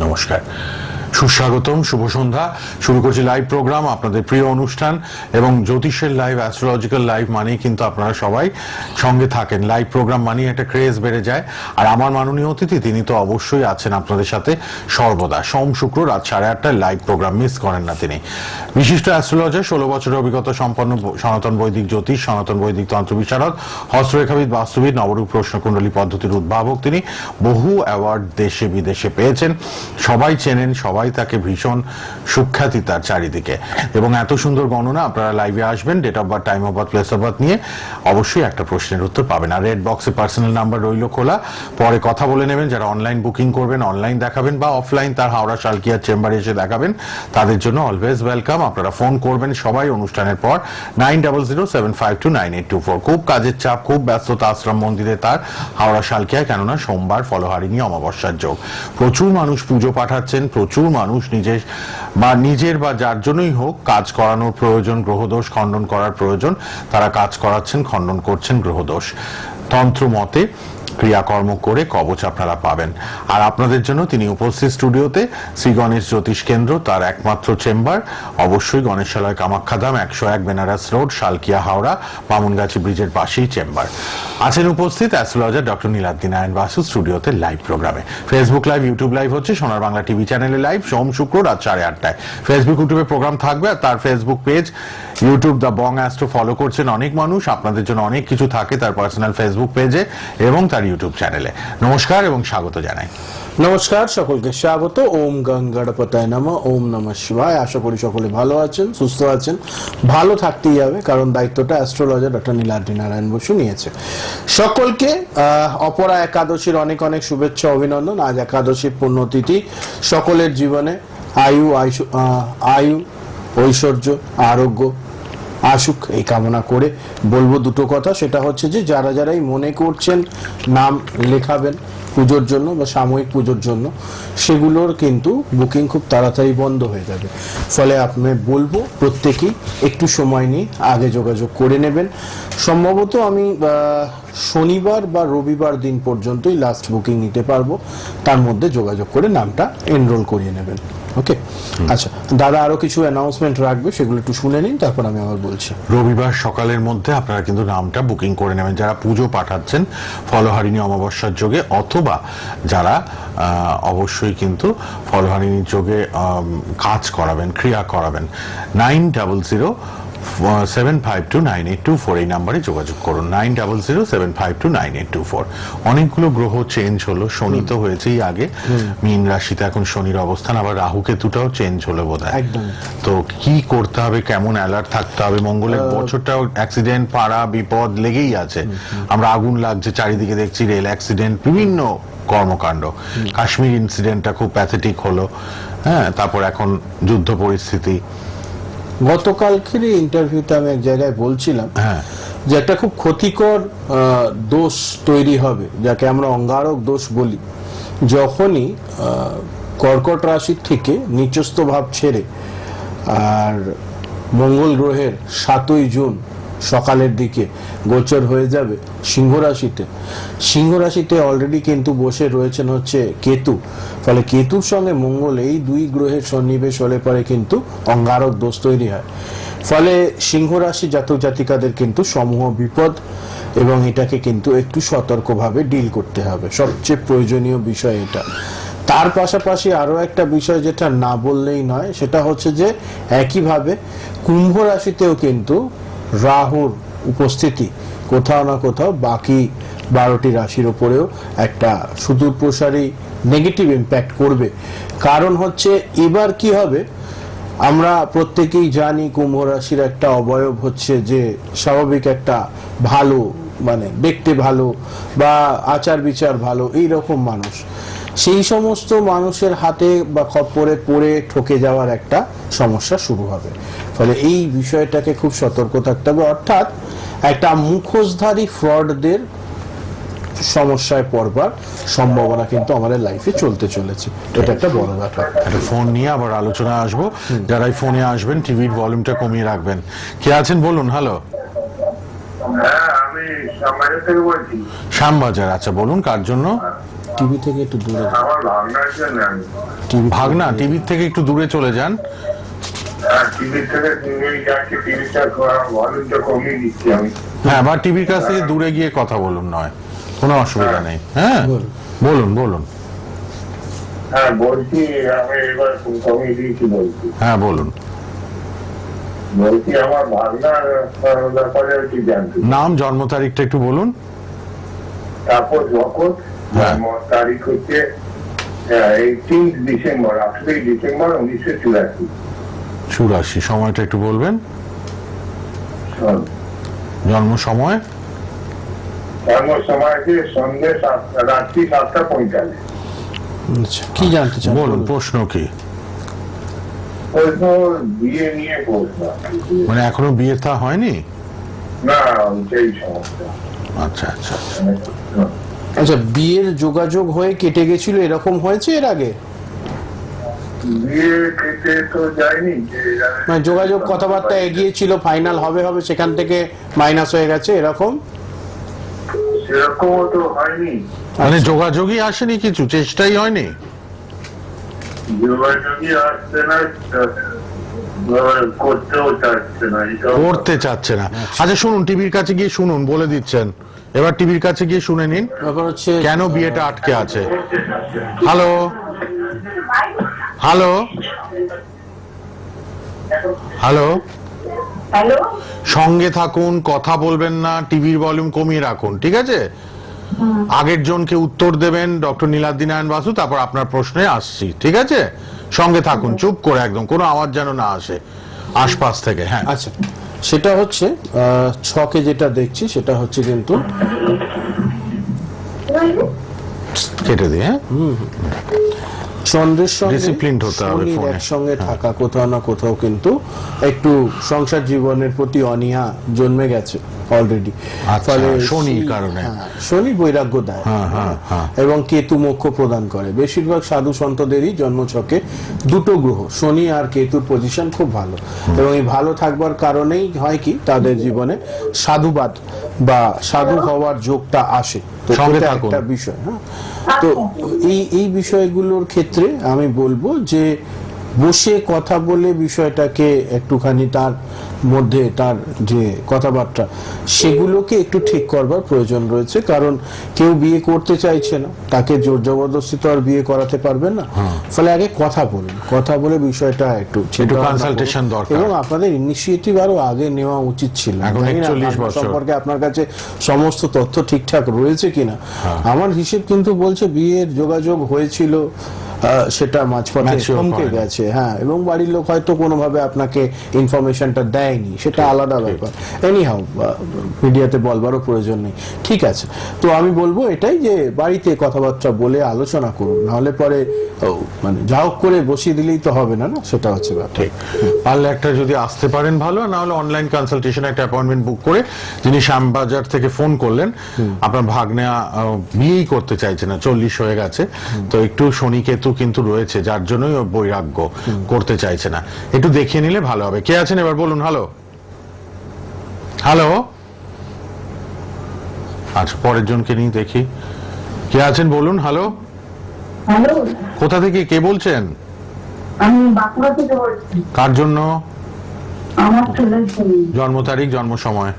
নমস্কার। সুস্বাগতম, শুভ সন্ধ্যা। শুরু করছি লাইভ প্রোগ্রাম আপনাদের প্রিয় অনুষ্ঠান এবং জ্যোতিষের লাইভ অ্যাস্ট্রোলজিক্যাল লাইভ মানেই কিন্তু আপনারা সবাই সঙ্গে থাকেন। লাইভ প্রোগ্রাম মানেই একটা ক্রেজ বেড়ে যায়। আর আমার মাননীয় অতিথি, তিনি তো অবশ্যই আছেন আপনাদের সাথে সর্বদা। সোম, শুক্র, রাত সাড়ে আটটায় লাইভ প্রোগ্রাম মিস করেন না তিনি। বিশিষ্ট অ্যাস্ট্রোলজার ষোলো বছরের অভিজ্ঞতা সম্পন্ন সনাতন বৈদিক জ্যোতিষ, সনাতন বৈদিক তন্ত্র বিশারদ, হস্তরেখাবিদ, বাস্তুবিদ, নবরূপ প্রশ্নকুণ্ডলী পদ্ধতির উদ্ভাবক তিনি। বহু অ্যাওয়ার্ড দেশে বিদেশে পেয়েছেন। সবাই চেনেন, সবাই তাকে ভীষণ সুখ্যাতি তার চারিদিকে। এবং এত সুন্দর গণনা আপনারা লাইভে আসবেন date of birth time of birth place of birth নিয়ে অবশ্যই একটা প্রশ্নের উত্তর পাবেন। আর রেড বক্সে পার্সোনাল নাম্বার রইল খোলা। পরে কথা বলে নেবেন, যারা অনলাইন বুকিং করবেন অনলাইন দেখাবেন বা অফলাইন তার হাওড়া শালকিয়া চেম্বারে এসে দেখাবেন, তাদের জন্য অলওয়েজ ওয়েলকাম আপনারা ফোন করবেন সবাই অনুষ্ঠানের পর nine double zero seven five two nine eight two four খুব কাজের চাপ, খুব ব্যস্ততা, আশ্রম মন্দিরে তার হাওড়া শালকিয়ায়, কেননা সোমবার ফলহারিণী অমাবস্যার যোগ। প্রচুর মানুষ পুজো পাঠাচ্ছেন, প্রচুর মানুষ নিজের বা নিজের বা যার জন্যই হোক কাজ করানোর প্রয়োজন, গ্রহদোষ খণ্ডন করার প্রয়োজন, তারা কাজ করাচ্ছেন, খণ্ডন করছেন গ্রহদোষ। তন্ত্র মতে ক্রিয়াকর্ম করে কবচ আপনারা পাবেন। আর আপনাদের জন্য তিনি উপস্থিত স্টুডিওতে শ্রী গণেশ জ্যোতিষ কেন্দ্র, তার একমাত্র চেম্বার, অবশ্যই গণেশালয় কামাখ্যাধাম একশো এক বেনারস রোড, শালকিয়া হাওড়া, বামুনগাছি ব্রিজের পাশেই চেম্বার। আছেন উপস্থিত অ্যাস্ট্রোলজার ডক্টর নীলাদ্রি নারায়ণ বাসু স্টুডিওতে লাইভ প্রোগ্রামে। ফেসবুক লাইভ ইউটিউব লাইভ হচ্ছে সোনার বাংলা টিভি চ্যানেলে লাইভ, সোম শুক্র রাত সাড়ে আটটায়। ফেসবুক ইউটিউবে প্রোগ্রাম থাকবে আর তার Facebook page YouTube the bong astro follow করছেন অনেক মানুষ। আপনাদের জন্য অনেক কিছু থাকে তার পার্সোনাল ফেসবুক পেজে এবং তার ইউটিউব চ্যানেলে নমস্কার এবং স্বাগত জানাই। নমস্কার, সকলকে স্বাগত। ওম গঙ্গাড়পতায় নামা, ওম নমঃ শিবায়। আশা করি সকলে ভালো আছেন, সুস্থ আছেন। ভালো থাকতেই হবে, কারণ দায়িত্বটা অ্যাস্ট্রোলজার ডক্টর নীলাদ্রি নারায়ণ বসু নিয়েছে। সকলকে অপরা একাদশীর অনেক অনেক শুভেচ্ছা, অভিনন্দন। আজ একাদশীর পুণ্যতিথি। সকলের জীবনে আয়ু আয়ু- আয়ু, ঐশ্বর্য, আরোগ্য আসুক, এই কামনা করে বলব দুটো কথা। সেটা হচ্ছে যে, যারা যারাই মনে করছেন নাম লেখাবেন পুজোর জন্য বা সাময়িক পুজোর জন্য, সেগুলোর কিন্তু বুকিং খুব তাড়াতাড়ি বন্ধ হয়ে যাবে। ফলে আপনি বলব, প্রত্যেকেই একটু সময় নিয়ে আগে যোগাযোগ করে নেবেন। সম্ভবত আমি শনিবার বা রবিবার দিন পর্যন্তই লাস্ট বুকিং নিতে পারব। তার মধ্যে যোগাযোগ করে নামটা এনরোল করিয়ে নেবেন। ওকে আচ্ছা দাদা আরও কিছু অ্যানাউন্সমেন্ট রাখবে সেগুলো একটু শুনে নিন তারপর আমি আবার বলছি। রবিবার সকালের মধ্যে আপনারা কিন্তু নামটা বুকিং করে নেবেন। যারা পুজো পাঠাচ্ছেন ফলহারিণী অমাবস্যার যোগে অথবা যারা অবশ্যই কিন্তু ফলহারিণীর যোগে কাজ করাবেন ক্রিয়া করাবেন। Nine double zero seven five two nine eight two four এই নাম্বারে যোগাযোগ করুন। Nine double zero seven five two nine eight two four. অনেকগুলো গ্রহ চেঞ্জ হলো। শনি তো হয়েছেই আগে। মীন রাশিতে এখন শনির অবস্থান আবার রাহু কেতুটাও চেঞ্জ হলো বোধ হয় তো কি করতে হবে কেমন অ্যালার্ট থাকতে হবে? মঙ্গলের বছরটাও অ্যাক্সিডেন্ট পাড়া বিপদ লেগেই আছে। আমরা আগুন লাগছে চারিদিকে দেখছি রেল অ্যাক্সিডেন্ট বিভিন্ন কর্মকাণ্ড। কাশ্মীর ইনসিডেন্টটা খুব প্যাথেটিক হলো। হ্যাঁ তারপর এখন যুদ্ধ পরিস্থিতি। গতকালকের ইন্টারভিউতে আমি এক জায়গায় বলছিলাম হ্যাঁ। যে একটা খুব ক্ষতিকর দোষ তৈরি হবে যাকে আমরা অঙ্গারক দোষ বলি। যখনই কর্কট রাশির থেকে নিচস্থ ভাব ছেড়ে আর মঙ্গল গ্রহের সাতই জুন সকালের দিকে। গোচর হয়ে যাবে সিংহ রাশিতে সিংহ রাশিতে অলরেডি কিন্তু বসে রয়েছেন হচ্ছে কেতু। ফলে কেতুর সঙ্গে মঙ্গল এই দুই গ্রহের সন্নিবেশ হলে পরে কিন্তু অঙ্গারক দোষ তৈরি হয়। ফলে সিংহ রাশি জাতক জাতিকাদের কিন্তু সমূহ বিপদ এবং এটাকে কিন্তু একটু সতর্কভাবে ডিল করতে হবে। সবচেয়ে প্রয়োজনীয় বিষয় এটা। তার পাশাপাশি আরও একটা বিষয় যেটা না বললেই নয়, সেটা হচ্ছে যে একইভাবে কুম্ভ রাশিতেও কিন্তু রাহুর উপস্থিতি। কোথাও না কোথাও বাকি বারোটি রাশির ওপরেও একটা সুদূর প্রসারী নেগেটিভ ইম্প্যাক্ট করবে। কারণ হচ্ছে এবার কি হবে? আমরা প্রত্যেকেই জানি কুম্ভ রাশির একটা অবয়ব হচ্ছে যে স্বাভাবিক একটা ভালো মানে দেখতে ভালো বা আচার বিচার ভালো এই রকম মানুষ। সেই সমস্ত মানুষের হাতে বা খপ্পরে পড়ে ঠকে যাওয়ার একটা সমস্যা শুরু হবে। ফলে এই বিষয়টাকে খুব সতর্ক থাকতে হবে। অর্থাৎ একটা মুখোশধারী ফ্রডদের সমস্যায় পড়বার সম্ভাবনা কিন্তু আমাদের লাইফে চলতে চলেছে। এটা একটা বড় ব্যাপার। একটা ফোন নিয়ে আবার আলোচনা আসব। যারা এই ফোনে আসবেন টিভির ভলিউমটা কমিয়ে রাখবেন। কে আছেন বলুন? হ্যালো হ্যাঁ আমি শ্যামবাজার থেকে বলছি। শ্যামবাজার আচ্ছা বলুন কার জন্য? টিভি থেকে একটু দূরে টিভি ভাগনা? টিভির থেকে একটু দূরে চলে যান? হ্যাঁ বা টিভির কাছ থেকে দূরে গিয়ে কথা বলুন নয়। কোনো অসুবিধা নেই। হ্যাঁ? বলুন। বলুন বলুন। হ্যাঁ বলছি আমি এবার কমিয়ে দিয়েছি বলছি। হ্যাঁ বলুন। বলছি আমার ভাবনার আহ, ব্যাপারে কি জানতে নাম জন্ম তারিখটা একটু বলুন। তারপর যখন হ্যাঁ। তারিখ হচ্ছে এইটিন ডিসেম্বর আঠেরোই ডিসেম্বর উনিশশো চুরাশি। চুরাশি। সময়টা একটু বলবেন? জন্ম সময়? জন্ম সময় আছে সন্ধ্যে সাতটা রাত্রি সাতটা পঁয়তাল্লিশ। আচ্ছা কি জানতে চান? বলুন। প্রশ্ন কি? বিয়ে নিয়ে প্রশ্ন। মানে এখনও বিয়ে থা হয়নি? না সেই সমস্যা। আচ্ছা আচ্ছা আচ্ছা। আচ্ছা বিয়ের যোগাযোগ হয়ে কেটে গেছিল এরকম হয়েছে এর আগে? বিয়ে খেতে তো যায়নি মানে যোগাযোগ কথাবার্তা এগিয়ে ছিল ফাইনাল হবে হবে সেখান থেকে মাইনাস হয়ে গেছে এরকম? সেরকমও তো হয়নি। মানে যোগাযোগই আসেনি কিছু চেষ্টাই হয়নি? যোগাযোগই আসছে না করতেও চাচ্ছে না করতে চাচ্ছে না। আচ্ছা শুনুন টিভির কাছে গিয়ে শুনুন বলে দিচ্ছেন। এবার টিভির কাছে গিয়ে শুনে নিন ব্যাপার হচ্ছে কেন বিয়েটা আটকে আছে। হ্যালো? হ্যালো? হ্যালো? হ্যালো? সঙ্গে থাকুন কথা বলবেন না টিভির ভলিউম কমিয়ে রাখুন ঠিক আছে? আগের জনকে উত্তর দেবেন ডক্টর নীলাদ্রি নারায়ণ বাসু তারপর আপনার প্রশ্নে আসছি ঠিক আছে? সঙ্গে থাকুন চুপ করে একদম কোনো আওয়াজ যেন না আসে আশপাশ থেকে হ্যাঁ। আচ্ছা। সেটা হচ্ছে আহ, ছকে যেটা দেখছি সেটা হচ্ছে কিন্তু কেটে দিয়ে হ্যাঁ? চন্দ্রের সঙ্গে হতে হবে ফোনে। একসঙ্গে থাকা কোথাও না কোথাও কিন্তু একটু সংসার জীবনের প্রতি অনিয়া জন্মে গেছে অলরেডি আচ্ছা, শনির কারণে। শনি বৈরাগ্য দেয়। হ্যাঁ, হ্যাঁ, হ্যাঁ। এবং কেতু মোক্ষ প্রদান করে। বেশিরভাগ সাধু সন্তদেরই জন্মছকে দুটো গ্রহ শনি আর কেতুর পজিশন খুব ভালো। এবং এই ভালো থাকবার কারণেই হয় কি তাদের জীবনে সাধুবাদ বা সাধু হওয়ার যোগটা আসে। তো। একটা বিষয় হ্যাঁ? তো এই এই বিষয়গুলোর ক্ষেত্রে আমি বলব যে বসে কথা বলে বিষয়টাকে একটুখানি তার মধ্যে তার যে কথাবার্তা সেগুলোকে একটু ঠিক করবার প্রয়োজন রয়েছে কারণ কেউ বিয়ে করতে চাইছে না তাকে জোর জবরদস্তি তো আর বিয়ে করাতে পারবেন না ফলে আগে কথা বলুন কথা বলে বিষয়টা একটু consultation দরকার। এবং আপনাদের ইনিশিয়েটিভ আরও আগে নেওয়া উচিত ছিল না 41 আপনার বছর। সম্পর্কে আপনার কাছে সমস্ত তথ্য ঠিকঠাক রয়েছে কিনা হ্যাঁ। আমার হিসেব কিন্তু বলছে বিয়ের যোগাযোগ হয়েছিল সেটা মাঝপথে থমকে গেছে হ্যাঁ এবং বাড়ির লোক হয়তো কোনোভাবে আপনাকে ইনফরমেশনটা দেয়নি সেটা আলাদা ব্যাপার। এনি হাউ মিডিয়াতে বলবারও প্রয়োজন নেই। ঠিক আছে তো আমি বলব এটাই যে বাড়িতে কথাবার্তা বলে আলোচনা করুন নাহলে পরে মানে যা হোক করে বসিয়ে দিলেই তো হবে না না? সেটা হচ্ছে ব্যাপার। ঠিক। পারলে একটা যদি আসতে পারেন ভালো না হলে অনলাইন কনসালটেশন একটা অ্যাপয়েন্টমেন্ট বুক করে যিনি শ্যামবাজার থেকে ফোন করলেন আপনার ভাগ্নে আহ, বিয়েই করতে চাইছে না চল্লিশ হয়ে গেছে। তো একটু শনি কেতু কিন্তু রয়েছে যার জন্যই ও বৈরাগ্য করতে চাইছে না। একটু দেখিয়ে নিলে ভালো হবে। কে আছেন এবার বলুন? হ্যালো হ্যালো আচ্ছা পরের জনকে নিয়ে দেখি। কে আছেন বলুন? হ্যালো হ্যালো কোথা থেকে? কে বলছেন? আমি বাঁকুড়া থেকে বলছি। কার জন্য? আমার ছেলের জন্য। জন্ম তারিখ জন্ম সময়?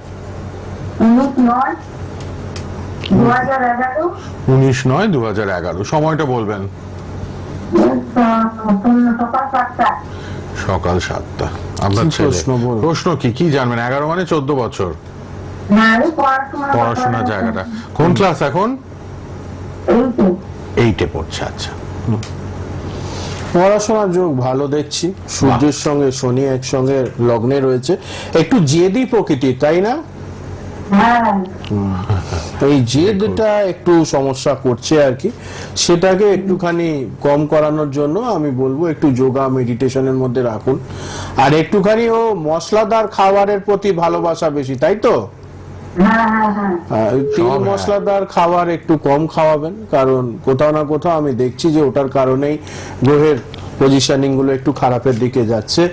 উনিশ নয় দু হাজার এগারো। সময়টা বলবেন। সকাল সাতটা। আপনার ছেলে? প্রশ্ন কি? কি জানবেন? এগারো মানে চোদ্দ বছর। পড়াশোনা জায়গাটা। কোন ক্লাস এখন? এইটে পড়ছে আচ্ছা। পড়াশোনার যোগ ভালো দেখছি। সূর্যের সঙ্গে শনি একসঙ্গে লগ্নে রয়েছে। একটু জেদি প্রকৃতি তাই না? এই জেদটা একটু সমস্যা করছে আর কি। সেটাকে একটুখানি কম করানোর জন্য আমি বলব একটু যোগা মেডিটেশনের মধ্যে রাখুন। আর একটুখানি ও মশলাদার খাবারের প্রতি ভালোবাসা বেশি তাই তো? হ্যাঁ হ্যাঁ হ্যাঁ। তেল হ্যাঁ। মশলাদার খাবার একটু কম খাওয়াবেন কারণ কোথাও না কোথাও আমি দেখছি যে ওটার কারণেই গ্রহের পজিশনিংগুলো একটু খারাপের দিকে যাচ্ছে।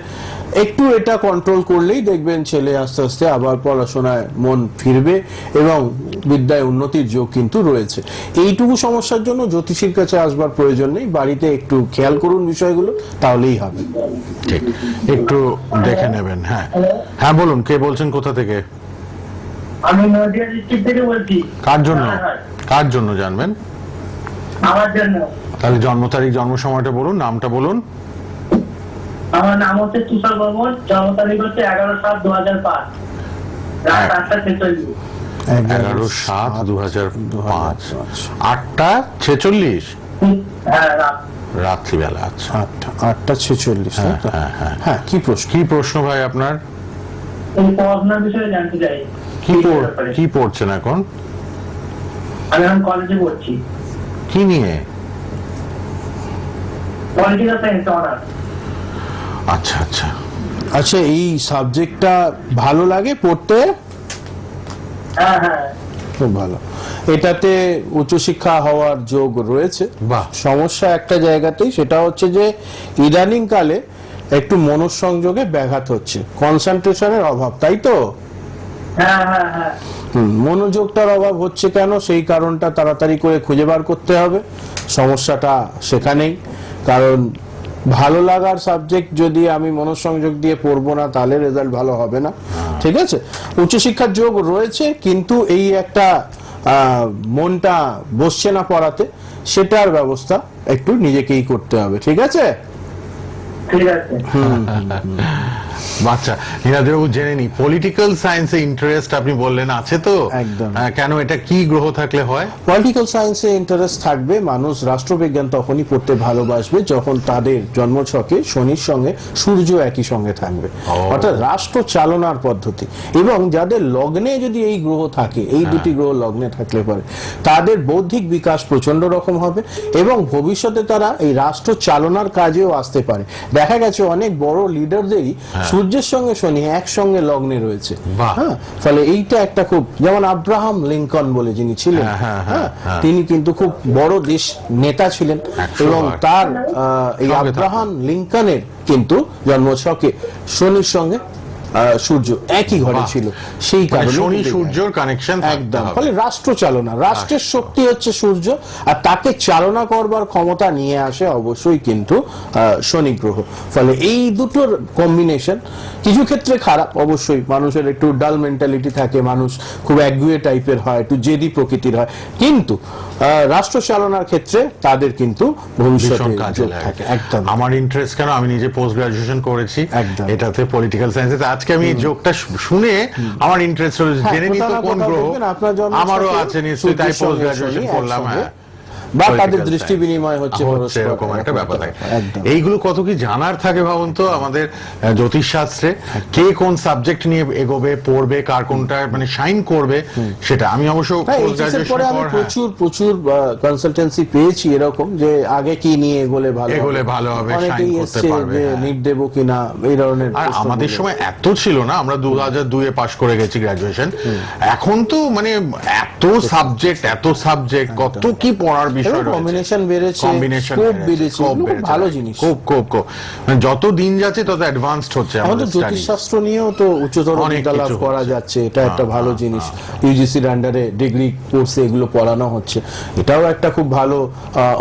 একটু এটা কন্ট্রোল করলেই দেখবেন ছেলে আস্তে আস্তে আবার পড়াশোনায় মন ফিরবে এবং বিদ্যায় উন্নতির যোগ কিন্তু রয়েছে। এইটুকু সমস্যার জন্য জ্যোতিষীর কাছে আসবার প্রয়োজন নেই। বাড়িতে একটু খেয়াল করুন বিষয়গুলো তাহলেই হবে। ঠিক। একটু দেখে নেবেন হ্যাঁ। হ্যাঁ বলুন কে বলছেন কোথা থেকে? আমি নদিয়া ডিস্ট্রিক্ট থেকে বলছি। কার জন্য? হ্যাঁ, হ্যাঁ, কার জন্য জানবেন? আমার জন্য। তাহলে জন্ম তারিখ জন্ম সময়টা বলুন নামটা বলুন। আমার নাম হচ্ছে তুষার বর্মন জন্ম তারিখ হচ্ছে এগারো সাত দু হাজার পাঁচ। রাত হ্যাঁ। আটটা ছেচল্লিশ। এগারো সাত দু হাজার পাঁচ। আটটা ছেচল্লিশ? হ্যাঁ রাত। রাত্রিবেলা আচ্ছা। আটটা আটটা ছেচল্লিশ হ্যাঁ, হ্যাঁ। হ্যাঁ। কি প্রশ্ন? কি প্রশ্ন ভাই আপনার? পড়াশোনার বিষয়ে জানতে চাই। কি। কি পড়ছেন এখন? আমি এখন কলেজে পড়ছি। কি নিয়ে? পলিটিক্যাল সায়েন্স অনার্স আচ্ছা আচ্ছা। আচ্ছা এই সাবজেক্টটা ভালো লাগে পড়তে? হ্যাঁ হ্যাঁ। খুব ভালো। এটাতে উচ্চশিক্ষা হওয়ার যোগ রয়েছে। বাহ। সমস্যা একটা জায়গাতেই সেটা হচ্ছে যে ইদানিং কালে একটু মনঃসংযোগে ব্যাঘাত হচ্ছে। কনসেন্ট্রেশনের অভাব তাই তো? হ্যাঁ হ্যাঁ হ্যাঁ। মনোযোগটার অভাব হচ্ছে কেন? সেই কারণটা তাড়াতাড়ি করে খুঁজে বার করতে হবে। সমস্যাটা সেখানেই। কারণ ভালো লাগার সাবজেক্ট যদি আমি মনোসংযোগ দিয়ে পড়ব না তাহলে রেজাল্ট ভালো হবে না। ঠিক আছে? উচ্চশিক্ষার যোগ রয়েছে কিন্তু এই একটা আহ, মনটা বসছে না পড়াতে সেটার ব্যবস্থা একটু নিজেকেই করতে হবে। ঠিক আছে? বাচ্চা জেনে নি পলিটিক্যাল সায়েন্সে ইন্টারেস্ট আপনি বললেন আছে তো? একদম। হ্যাঁ, কেন এটা কি গ্রহ থাকলে হয়? পলিটিক্যাল সায়েন্সে ইন্টারেস্ট থাকবে মানুষ রাষ্ট্রবিজ্ঞান তখনই পড়তে ভালোবাসবে যখন তাদের জন্মছকে শনির সঙ্গে সূর্য একই সঙ্গে থাকবে। অর্থাৎ রাষ্ট্র চালনার পদ্ধতি। এবং যাদের লগ্নে যদি এই গ্রহ থাকে এই দুটি গ্রহ লগ্নে থাকলে পরে তাদের বৌদ্ধিক বিকাশ প্রচণ্ড রকম হবে এবং ভবিষ্যতে তারা এই রাষ্ট্র চালনার কাজেও আসতে পারে। দেখা গেছে অনেক বড় লিডারদেরই সূর্যের সঙ্গে শনি একসঙ্গে লগ্নে রয়েছে। হ্যাঁ ফলে এইটা একটা খুব যেমন আব্রাহাম লিঙ্কন বলে যিনি ছিলেন হ্যাঁ, হ্যাঁ, হ্যাঁ, হ্যাঁ। তিনি কিন্তু খুব বড় দেশ নেতা ছিলেন এবং তার আহ, এই আব্রাহাম লিঙ্কনের কিন্তু জন্মছকে শনির সঙ্গে সূর্য একই ঘরে। ছিল। সেই মানে কারণে শনি সূর্যর কানেকশন একদম। ফলে রাষ্ট্র চালনা রাষ্ট্রের শক্তি হচ্ছে সূর্য আর তাকে চালনা করবার ক্ষমতা নিয়ে আসে অবশ্যই কিন্তু শনি গ্রহ। ফলে এই দুটোর কম্বিনেশন কিছু ক্ষেত্রে খারাপ অবশ্যই। মানুষের একটু ডাল মেন্টালিটি থাকে মানুষ খুব একগুয়ে টাইপের হয় একটু জেদি প্রকৃতির হয়। কিন্তু রাষ্ট্র চালনার ক্ষেত্রে তাদের কিন্তু ভবিষ্যতে থাকে। একদম। আমার ইন্টারেস্ট কেন? আমি নিজে পোস্ট গ্রাজুয়েশন করেছি। একদম। এটাতে পলিটিক্যাল সায়েন্সে আজকে আমি যোগটা শুনে আমার ইন্টারেস্ট হলো হ্যাঁ, জেনে নিত কোন গ্রহ আমারও আছে নিশ্চয়ই তাই পোস্ট গ্রাজুয়েশন করলাম হ্যাঁ। বা তাদের দৃষ্টি বিনিময় হচ্ছে এরকম একটা ব্যাপার থাকে। এইগুলো কত কি জানার থাকে ভাবুন তো আমাদের জ্যোতিষ শাস্ত্রে কে কোন সাবজেক্ট নিয়ে এগোবে পড়বে কার কোনটা মানে শাইন করবে সেটা আমি অবশ্য হ্যাঁ পরে আমি হ্যাঁ, প্রচুর প্রচুর কনসালটেন্সি পেয়েছি এরকম যে আগে কি নিয়ে এগোলে ভালো এগোলে ভালো হবে, shine করতে পারবে, হ্যাঁ। নিট দেবো কিনা এই ধরনের আর আমাদের সময় এত ছিল না আমরা দু হাজার দুয়ে পাশ করে গেছি গ্রাজুয়েশন এখন তো মানে এত সাবজেক্ট এত সাবজেক্ট কত কি পড়ার বিষয় combination বেড়েছে, কম্বিনেশন বেড়েছে, খুব ভালো জিনিস। খুব খুব খুব। মানে যত দিন যাচ্ছে তত অ্যাডভান্সড হচ্ছে আমাদের নিয়েও তো উচ্চতর কিছু করা যাচ্ছে এটা একটা হ্যাঁ, ভালো হ্যাঁ, জিনিস। ইউজিসির আন্ডারে ডিগ্রি কোর্সে এগুলো পড়ানো হচ্ছে। এটাও একটা খুব ভালো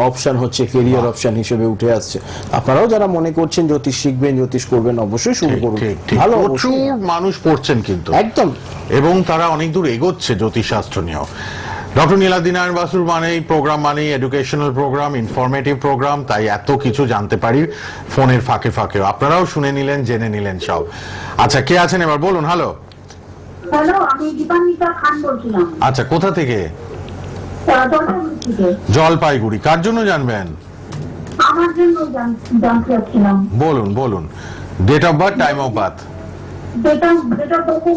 অপশন হচ্ছে কেরিয়ার অপশন হিসেবে উঠে আসছে। আপনারাও যারা মনে করছেন জ্যোতিষ শিখবেন জ্যোতিষ করবেন অবশ্যই শুরু করুন। ভালো প্রচুর মানুষ পড়ছেন কিন্তু। একদম। এবং তারা অনেক দূর এগোচ্ছে জ্যোতিষশাস্ত্র নিয়েও। ডক্টর নীলাদি নারায়ণ বাসুর মানেই প্রোগ্রাম মানেই এডুকেশনাল প্রোগ্রাম ইনফরমেটিভ প্রোগ্রাম তাই এত কিছু জানতে পারি ফোনের ফাঁকে ফাঁকেও। আপনারাও শুনে নিলেন জেনে নিলেন সব। আচ্ছা কে আছেন এবার? বলুন হ্যালো। হ্যালো আমি দীপান্বিতা খান বলছিলাম। আচ্ছা কোথা থেকে? জলপাইগুড়ি কার জন্য জানবেন? আমার জন্য জানতে চাচ্ছিলাম। বলুন বলুন। Date of birth time of birth যেটা যেটা প্রথম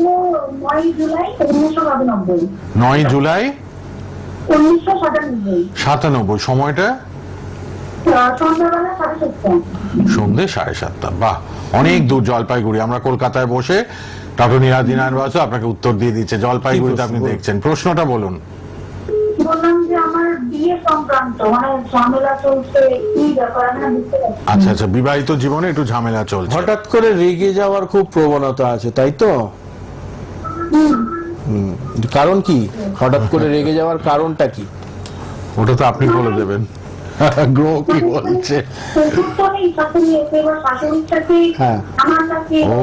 নয় জুলাই উনিশশো সাতানব্বই। নয় জুলাই উনিশশো সাতানব্বই। সাতানব্বই সময়টা? আহ, সাড়ে সাতটা। সন্ধে সাড়ে সাতটা। বাহ অনেক দূর জলপাইগুড়ি। আমরা কলকাতায় বসে ডক্টর নীলাদি নারায়ণ বাসু আপনাকে উত্তর দিয়ে দিচ্ছে। জলপাইগুড়িতে আপনি দেখছেন। প্রশ্নটা বলুন। বললাম যে আমার বিয়ে সংক্রান্ত মানে ঝামেলা চলছে কি ব্যাপার আমি বুঝতে পারছি আচ্ছা আচ্ছা বিবাহিত জীবনে একটু ঝামেলা চলছে। হঠাৎ করে রেগে যাওয়ার খুব প্রবণতা আছে তাই তো। কারণ কি? হঠাৎ করে রেগে যাওয়ার কারণটা কি? ওটা তো আপনি বলে দেবেন। গ্রহ কি বলছে? হ্যাঁ। ও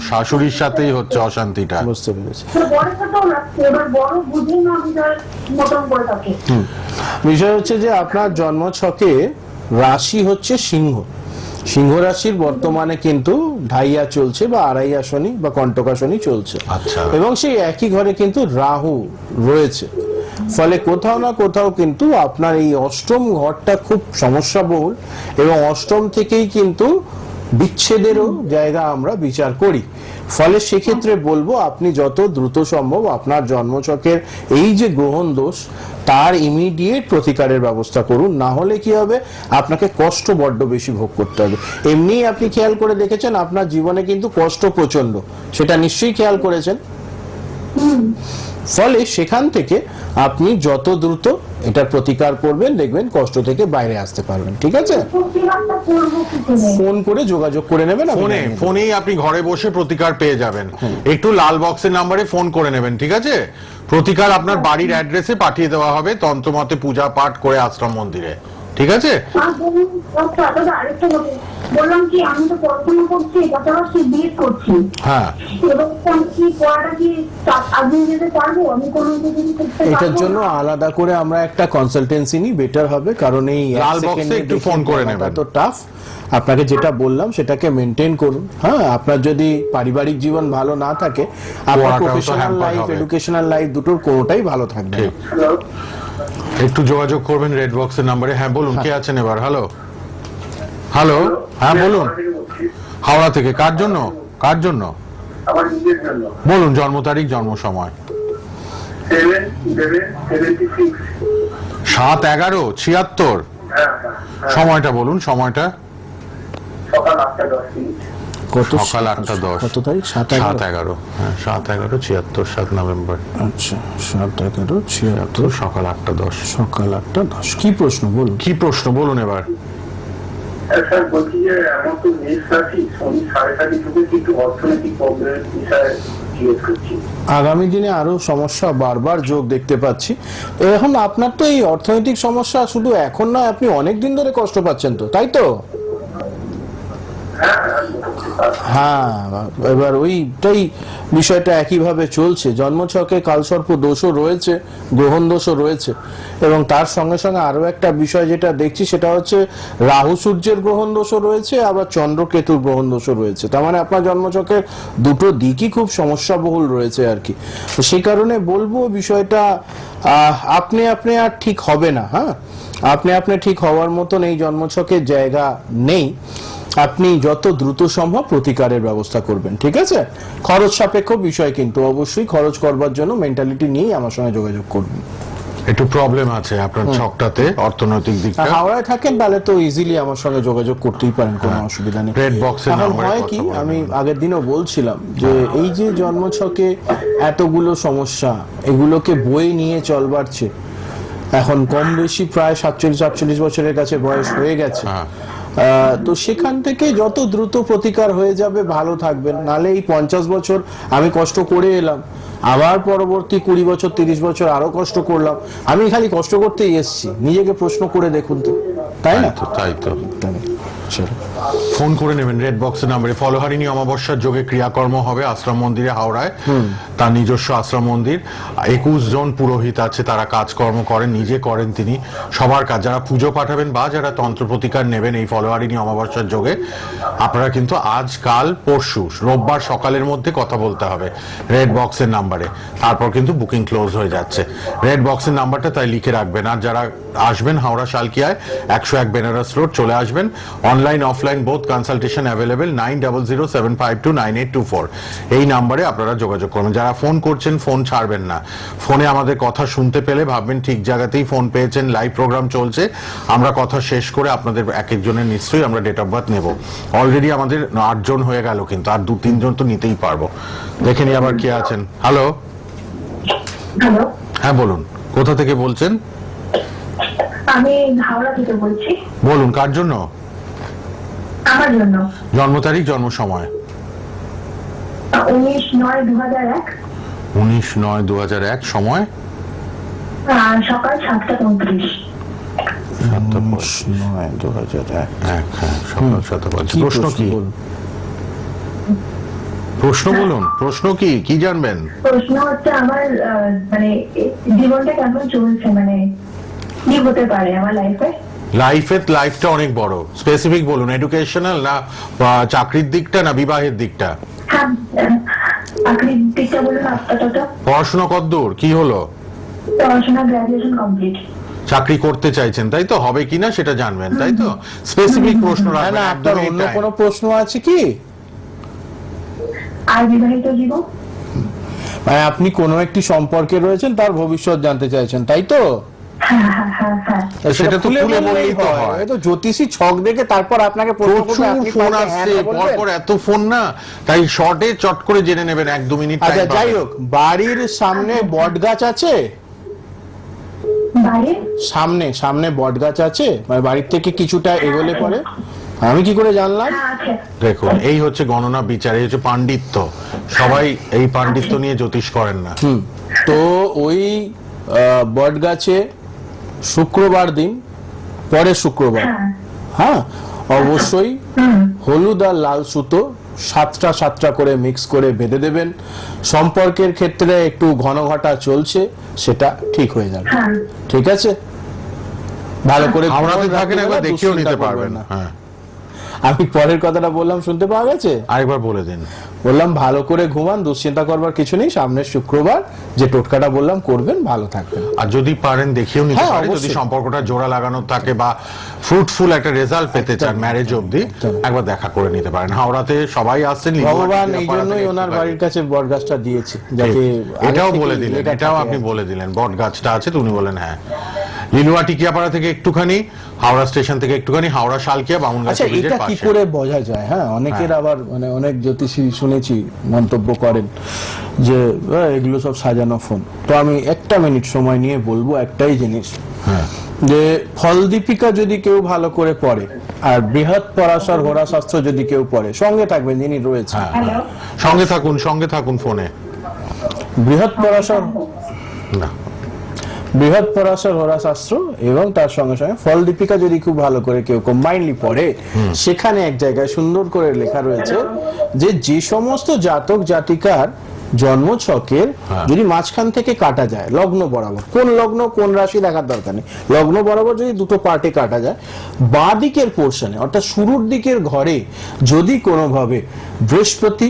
শাশুড়ির সাথেই হচ্ছে অশান্তিটা। বুঝতে পেরেছি। বিষয় হচ্ছে যে আপনার জন্ম ছকে রাশি হচ্ছে সিংহ। সিংহ রাশির বর্তমানে কিন্তু ঢাইয়া চলছে বা আড়াইয়া শনি বা কণ্টকা শনি চলছে আচ্ছা। এবং সেই একই ঘরে কিন্তু রাহু রয়েছে ফলে কোথাও না কোথাও কিন্তু আপনার এই অষ্টম ঘরটা খুব সমস্যা বহুল এবং অষ্টম থেকেই কিন্তু বিচ্ছেদেরও জায়গা আমরা বিচার করি। ফলে সেক্ষেত্রে বলব, আপনি যত দ্রুত সম্ভব আপনার জন্মচকের এই যে গ্রহণ দোষ, তার ইমিডিয়েট প্রতিকারের ব্যবস্থা করুন। না হলে কি হবে? আপনাকে কষ্ট বড্ড বেশি ভোগ করতে হবে। এমনি আপনি খেয়াল করে দেখেছেন, আপনার জীবনে কিন্তু কষ্ট প্রচণ্ড সেটা নিশ্চয়ই খেয়াল করেছেন। ফলে সেখান থেকে আপনি যত দ্রুত এটার প্রতিকার করবেন দেখবেন কষ্ট থেকে বাইরে আসতে পারবেন। ঠিক আছে? ফোন করে যোগাযোগ করে নেবেন ফোনে ফোনেই আপনি ঘরে বসে প্রতিকার পেয়ে যাবেন। একটু লাল বক্সের নাম্বারে ফোন করে নেবেন ঠিক আছে? প্রতিকার আপনার বাড়ির অ্যাড্রেসে পাঠিয়ে দেওয়া হবে তন্ত্রমতে পূজা পাঠ করে আশ্রম মন্দিরে। ঠিক আছে? বলুন, আচ্ছা, দাদা, আরেকটা কথা। বললাম কি আমি তো পড়াশোনা করছি পাশাপাশি বিয়ে করছি। হ্যাঁ। কি পড়াটা কি তা- আগিয়ে যেতে পারব? আমি কোনো এটার জন্য আলাদা করে আমরা একটা কনসালটেন্সি নিই বেটার হবে কারণ এই লাল একটু ফোন করে নেবেন। তো টাফ আপনাকে যেটা বললাম সেটাকে মেনটেন করুন। হ্যাঁ আপনার যদি পারিবারিক জীবন ভালো না থাকে আপনার প্রফেশনাল লাইফ এডুকেশনাল লাইফ দুটোর কোনোটাই ভালো থাকবে একটু যোগাযোগ করবেন রেড বক্সের নাম্বারে হ্যাঁ বলুন কে আছেন এবার? হ্যালো হ্যালো হ্যাঁ বলুন। হাওড়া থেকে কার জন্য? কার জন্য? বলুন জন্ম তারিখ জন্ম সময়। সাত এগারো ছিয়াত্তর। হ্যাঁ হ্যাঁ হ্যাঁ। সময়টা বলুন সময়টা। সকাল আটটা দশ মিনিট। কত সকাল আটটা দশ। কত তারিখ? সাত সাত এগারো হ্যাঁ সাত এগারো ছিয়াত্তর সাত নভেম্বর। আচ্ছা সাত এগারো ছিয়াত্তর। সকাল আটটা দশ। সকাল আটটা দশ। কি প্রশ্ন বলুন? হ্যাঁ, কি প্রশ্ন বলুন এবার? স্যার বলছি যে এমন তো মেষ রাশি শনি সাড়ে সাড়ে যুগে কিন্তু অর্থনৈতিক প্রবলেমের বিষয়ে আগামী দিনে আরও সমস্যা বারবার যোগ দেখতে পাচ্ছি। এখন আপনার তো এই অর্থনৈতিক সমস্যা শুধু এখন নয় আপনি অনেক দিন ধরে কষ্ট পাচ্ছেন তো তাই তো? হ্যাঁ এবার ওইটাই বিষয়টা একইভাবে চলছে। জন্মছকে কালসর্প দোষও রয়েছে, গ্রহণ দোষও রয়েছে। এবং তার সঙ্গে সঙ্গে আরও একটা বিষয় যেটা দেখছি, সেটা হচ্ছে রাহু সূর্যের গ্রহণ দোষও রয়েছে, আবার চন্দ্রকেতুর গ্রহণ দোষও রয়েছে। তার মানে আপনার জন্মছকের দুটো দিকই খুব সমস্যাবহুল রয়েছে আর কি। তো সেই কারণে বলব বিষয়টা আপনি আপনি আর ঠিক হবে না হ্যাঁ? আপনি আপনি ঠিক হওয়ার মতন এই জন্মছকের জায়গা নেই। আপনি যত দ্রুত সম্ভব প্রতিকারের ব্যবস্থা করবেন ঠিক আছে? খরচ সাপেক্ষ বিষয় কিন্তু অবশ্যই খরচ করবার জন্য মেন্টালিটি নিয়েই আমার সঙ্গে যোগাযোগ করবেন একটু প্রবলেম আছে আপনার ছকটাতে অর্থনৈতিক আর দিকটা হাওড়ায় থাকেন তাহলে তো ইজিলি আমার সঙ্গে যোগাযোগ করতেই পারেন কোনো অসুবিধা নেই। Box এর এখন হয় কি আমি আগের দিনও বলছিলাম যে এই যে জন্মছকে এতগুলো সমস্যা এগুলোকে বই নিয়ে চলবার চেয়ে এখন কম বেশি প্রায় সাতচল্লিশ আটচল্লিশ বছরের কাছে বয়স হয়ে গেছে। হ্যাঁ। তো সেখান থেকে যত দ্রুত প্রতিকার হয়ে যাবে ভালো থাকবেন। নালে এই পঞ্চাশ বছর আমি কষ্ট করে এলাম। আবার পরবর্তী কুড়ি বছর তিরিশ বছর আরও কষ্ট করলাম। আমি খালি কষ্ট করতেই এসছি। নিজেকে প্রশ্ন করে দেখুন তো। তাই না? তাই তো। চলো। ফোন করে নেবেন রেড বক্সের নাম্বারে ফলহারিণী অমাবস্যার যোগে ক্রিয়াকর্ম হবে আশ্রম মন্দিরে হাওড়ায়। তার নিজস্ব আশ্রম মন্দির। একুশ জন পুরোহিত আছে তারা কাজকর্ম করেন নিজে করেন তিনি। সবার কাজ যারা পুজো পাঠাবেন বা যারা তন্ত্র প্রতিকার নেবেন এই ফলহারিণী অমাবস্যার যোগে। আপনারা কিন্তু আজ কাল পরশু রোববার সকালের মধ্যে কথা বলতে হবে রেড বক্সের নাম্বারে তারপর কিন্তু বুকিং ক্লোজ হয়ে যাচ্ছে। রেড বক্সের নাম্বারটা তাই লিখে রাখবেন। আর যারা আসবেন হাওড়া শালকিয়ায় একশো এক বেনারস রোড চলে আসবেন। Online offline both consultation available nine double zero seven five two nine eight two four এই নাম্বারে আপনারা যোগাযোগ করবেন। যারা ফোন করছেন ফোন ছাড়বেন না। ফোনে আমাদের কথা শুনতে পেলে ভাববেন ঠিক জায়গাতেই ফোন পেয়েছেন লাইভ প্রোগ্রাম চলছে। আমরা কথা শেষ করে আপনাদের এক একজনের নিশ্চয়ই আমরা ডেট অফ বার্থ নেব। অলরেডি আমাদের আটজন হয়ে গেল কিন্তু আর দু তিনজন তো নিতেই পারব। দেখে নিই আবার কে আছেন। হ্যালো হ্যালো হ্যাঁ বলুন। কোথা থেকে বলছেন? আমি হাওড়া থেকে বলছি। বলুন কার জন্য? আমার জন্য। জন্ম তারিখ জন্ম সময়? উনিশ নয় দু হাজার এক উনিশ নয় দু হাজার এক সময় সকাল সাতটা পঁয়ত্রিশ। হ্যাঁ প্রশ্ন কি? প্রশ্ন বলুন প্রশ্ন কি? কি জানবেন? প্রশ্ন হচ্ছে আমার আহ, মানে জীবনটা কেমন চলছে? মানে কি হতে পারে আমার লাইফে লাইফে লাইফটা অনেক বড়। স্পেসিফিক বলুন এডুকেশনাল না চাকরির দিকটা না বিবাহের দিকটা? হ্যাঁ আপাতত। পড়াশোনা কতদূর? কি হলো? পড়াশোনা গ্রাজুয়েশন কমপ্লিট চাকরি করতে চাইছেন তাই তো? হবে কিনা সেটা জানবেন তাই তো? স্পেসিফিক প্রশ্ন না রাখবেন না আপনার অন্য। কোনো প্রশ্ন আছে কি? আর বিবাহিত জীবন? মানে আপনি কোনো একটি সম্পর্কে রয়েছেন তার ভবিষ্যৎ জানতে চাইছেন তাই তো? হ্যাঁ হ্যাঁ হ্যাঁ হ্যাঁ সেটা তো খুলে বললেই তো হয়। তো জ্যোতিষী ছক দেখে তারপর আপনাকে প্রচুর ফোন হ্যাঁ আসছে পরপর এত ফোন না তাই শর্টে চট করে জেনে নেবেন এক দু মিনিট আচ্ছা যাই হোক বাড়ির সামনে বট গাছ আছে? সামনে সামনে বট গাছ আছে? মানে বাড়ির থেকে কিছুটা এগোলে পরে? আমি কি করে জানলাম? হ্যাঁ দেখুন এই হচ্ছে গণনা বিচার এই হচ্ছে পাণ্ডিত্য। সবাই এই পাণ্ডিত্য নিয়ে জ্যোতিষ করেন না। তো ওই বট গাছে শুক্রবার দিন পরে শুক্রবার। হ্যাঁ। হ্যাঁ অবশ্যই হলুদ আর লাল সুতো সাতটা সাতটা করে মিক্স করে বেঁধে দেবেন। সম্পর্কের ক্ষেত্রে একটু ঘন ঘটা চলছে সেটা ঠিক হয়ে যাবে। হ্যাঁ। ঠিক আছে? ভালো করে হাওড়াতে থাকেন একবার দেখেও নিতে পারবেন না। আমি পরের কথাটা বললাম শুনতে পাওয়া গেছে? আরেকবার বলে দিন। বললাম ভালো করে ঘুমান দুশ্চিন্তা করবার কিছু নেই সামনের শুক্রবার যে টোটকাটা বললাম করবেন ভালো থাকবেন। আর যদি পারেন দেখিয়েও নিতে হ্যাঁ, পারেন যদি সম্পর্কটা জোড়া লাগানো থাকে বা ফ্রুটফুল একটা রেজাল্ট পেতে চান ম্যারেজ অবধি। একবার দেখা করে নিতে পারেন। হাওড়াতে সবাই আসছেন ভগবান এই জন্যই ওনার বাড়ির কাছে বট গাছটা দিয়েছে যাতে এটাও বলে দিলেন এটা এটাও আপনি বলে দিলেন বটগাছটা আছে তো উনি বলেন হ্যাঁ। লিলুয়া টিকিয়াপাড়া থেকে একটুখানি হাওড়া স্টেশন থেকে একটুখানি হাওড়া শালকিয়া বামুনগাছি আচ্ছা এটা কি করে বোঝা যায় হ্যাঁ? অনেকের আবার মানে অনেক জ্যোতিষী শুনেছি মন্তব্য করেন যে এগুলো সব সাজানো ফোন। তো আমি একটা মিনিট সময় নিয়ে বলব একটাই জিনিস হ্যাঁ। যে ফলদীপিকা যদি কেউ ভালো করে পড়ে আর বৃহৎ পরাশর হোরাশাস্ত্র যদি কেউ পড়ে সঙ্গে থাকবেন যিনি রয়েছে হ্যাঁ। সঙ্গে থাকুন সঙ্গে থাকুন ফোনে। বৃহৎ পরাশর না। বৃহৎ পরাশর হোরাশাস্ত্র এবং তার সঙ্গে সঙ্গে ফলদীপিকা যদি খুব ভালো করে কেউ কম্বাইনলি পড়ে সেখানে এক জায়গায় সুন্দর করে লেখা রয়েছে যে যে সমস্ত জাতক জাতিকার জন্মছকের হ্যাঁ। যদি মাঝখান থেকে কাটা যায় লগ্ন বরাবর কোন লগ্ন কোন রাশি দেখার দরকার নেই লগ্ন বরাবর যদি দুটো পার্টে কাটা যায় বাঁ দিকের পোর্শনে অর্থাৎ শুরুর দিকের ঘরে যদি কোনোভাবে বৃহস্পতি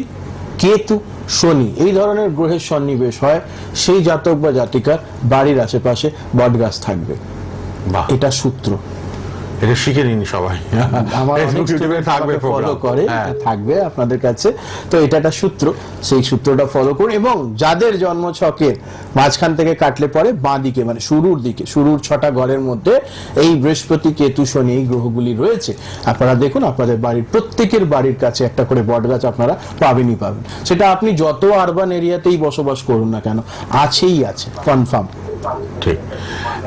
কেতু শনি এই ধরনের গ্রহের সন্নিবেশ হয় সেই জাতক বা জাতিকার বাড়ির আশেপাশে বটগাছ থাকবে। এটা সূত্র। এটা শিখে নিন সবাই। আমার ইউটিউবে থাকবে প্রোগ্রাম করে হ্যাঁ। থাকবে আপনাদের কাছে। তো এটা একটা সূত্র সেই সূত্রটা ফলো করুন এবং যাদের জন্ম ছকের মাঝখান থেকে কাটলে পরে বাঁ দিকে মানে শুরুর দিকে শুরুর ছটা ঘরের মধ্যে এই বৃহস্পতি কেতু শনি এই গ্রহগুলি রয়েছে। আপনারা দেখুন আপনাদের বাড়ির প্রত্যেকের বাড়ির কাছে একটা করে বটগাছ আপনারা পাবেনই পাবেন। সেটা আপনি যত আরবান এরিয়াতেই বসবাস করুন না কেন আছেই আছে কনফার্ম ঠিক।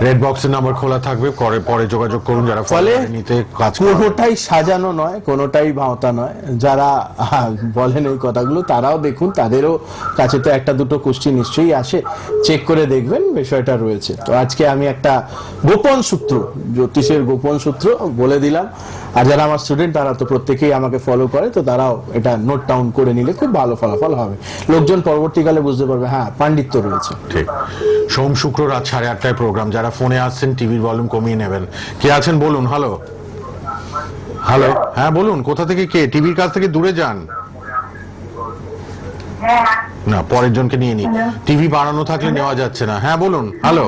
রেড বক্সের নাম্বার খোলা থাকবে পরে পরে যোগাযোগ করুন যারা ফলে নিতে কাজ কোনোটাই সাজানো নয় কোনোটাই ভাওতা নয়। যারা বলেন এই কথাগুলো তারাও দেখুন তাদেরও কাছে তো একটা দুটো কুষ্টি নিশ্চয়ই আসে। চেক করে দেখবেন বিষয়টা রয়েছে। তো আজকে আমি একটা গোপন সূত্র জ্যোতিষের গোপন সূত্র বলে দিলাম। আর যারা আমার স্টুডেন্ট তারা তো প্রত্যেকেই আমাকে ফলো করে তো তারাও এটা নোট ডাউন করে নিলে খুব ভালো ফলাফল হবে। লোকজন পরবর্তীকালে বুঝতে পারবে হ্যাঁ পাণ্ডিত্য রয়েছে। ঠিক। সোম শুক্র রাত সাড়ে আটটায় প্রোগ্রাম যারা ফোনে আসছেন টিভির ভলিউম কমিয়ে নেবেন। কে আছেন? বলুন হ্যালো হ্যালো হ্যাঁ বলুন কোথা থেকে কে? টিভির কাছ থেকে দূরে যান। হ্যাঁ। না পরের জনকে নিয়ে নি টিভি বাড়ানো থাকলে নেওয়া যাচ্ছে না। হ্যাঁ বলুন হ্যালো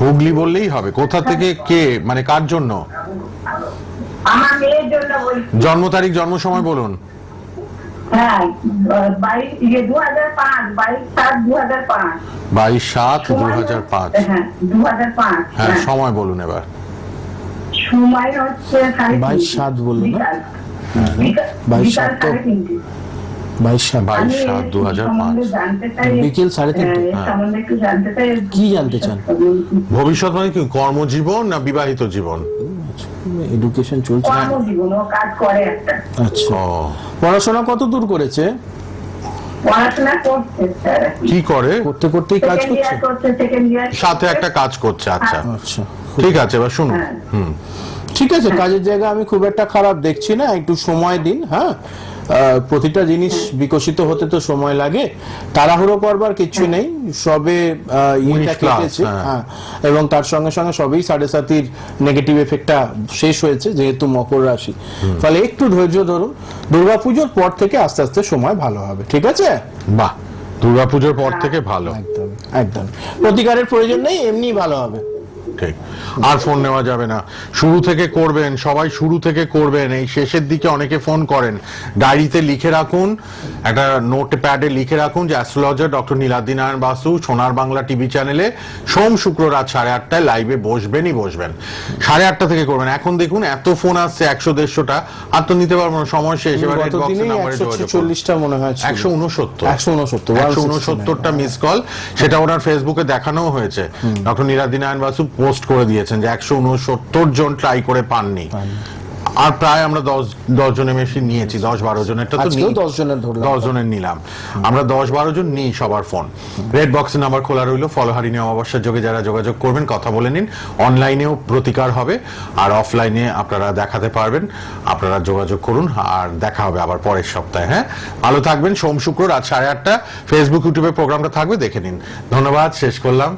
হুগলি বললেই হবে। কোথা থেকে কে মানে কার জন্য? জন্ম তারিখ জন্ম সময় বলুন। হ্যাঁ বাইশ ইয়ে বাইশ সাত দু হাজার পাঁচ। হ্যাঁ হ্যাঁ হ্যাঁ। সময় বলুন এবার। সময় হচ্ছে বাইশ সাত বলল না? বিকাল। বিকাল- বাইশ সাত বাইশ। সাল বাইশ সাত দু হাজার পাঁচ। সম্বন্ধে জানতে চাই বিকেল সাড়ে তিনটে? এর সম্বন্ধে একটু জানতে চাই কি জানতে চান? ভবিষ্যৎ মানে কি? কর্মজীবন না বিবাহিত জীবন? এডুকেশন চলছে। কর্মজীবন ও কাজ করে একটা। আচ্ছা। পড়াশোনা কত দূর করেছে? পড়াশোনা করছে স্যার। কি করে? করতে করতেই কাজ করছে? সাথে একটা কাজ করছে আচ্ছা। আচ্ছা ঠিক আছে এবার শুনুন। হ্যাঁ। হুম। ঠিক আছে কাজের জায়গা আমি খুব একটা খারাপ দেখছি না একটু সময় দিন হ্যাঁ? প্রতিটা জিনিস বিকশিত হতে তো সময় লাগে। তাড়াহুড়ো করবার কিছু নেই। সবে ইয়েটা কেটেছে হ্যাঁ। হ্যাঁ। এবং তার সঙ্গে সঙ্গে সবেই সাড়ে সাতির নেগেটিভ এফেক্টটা শেষ হয়েছে যেহেতু মকর রাশি। ফলে একটু ধৈর্য ধরুন। দুর্গাপুজোর পর থেকে আস্তে আস্তে সময় ভালো হবে ঠিক আছে? বাহ দুর্গাপুজোর পর থেকে ভালো। একদম একদম। প্রতিকারের প্রয়োজন নেই এমনি ভালো হবে। ঠিক আর ফোন নেওয়া যাবে না। শুরু থেকে করবেন সবাই শুরু থেকে করবেন। এই শেষের দিকে অনেকে ফোন করেন। ডায়েরিতে লিখে রাখুন একটা নোট প্যাডে লিখে রাখুন যে astrologer doctor Niladri Narayan Basu Sonar Bangla TV চ্যানেলে সোম শুক্র রাত সাড়ে আটটায় লাইভে বসবেনই বসবেন। সাড়ে আটটা থেকে করবেন। এখন দেখুন এত ফোন আসছে একশো দেড়শোটা। আর তো নিতে পারব না সময় শেষ। এবার ছেচল্লিশটা মনে হয় একশো উনসত্তর একশো উনসত্তর একশো উনসত্তরটা মিস কল সেটা ওনার ফেসবুকে দেখানো হয়েছে। ডক্টর নীলাদ্রি নারায়ণ বাসু পোস্ট করে দিয়েছেন যে একশো উনসত্তর জন ট্রাই করে পাননি। আর প্রায় আমরা দশ দশ জনের বেশি নিয়েছি দশ বারো জনেরটা তো। 10 জনের দশ জনের নিলাম। আমরা দশ বারো জন নিই সবার ফোন। রেড বক্সের নাম্বার খোলা রইল। ফলোহারিণী অমাবস্যার যোগে যারা যোগাযোগ করবেন কথা বলে নিন। অনলাইনেও প্রতিকার হবে আর অফলাইনে আপনারা দেখাতে পারবেন। আপনারা যোগাযোগ করুন আর দেখা হবে আবার পরের সপ্তাহে হ্যাঁ? ভালো থাকবেন। সোম শুক্র রাত সাড়ে আটটা। ফেসবুক ইউটিউবে প্রোগ্রামটা থাকবে দেখে নিন। ধন্যবাদ শেষ করলাম।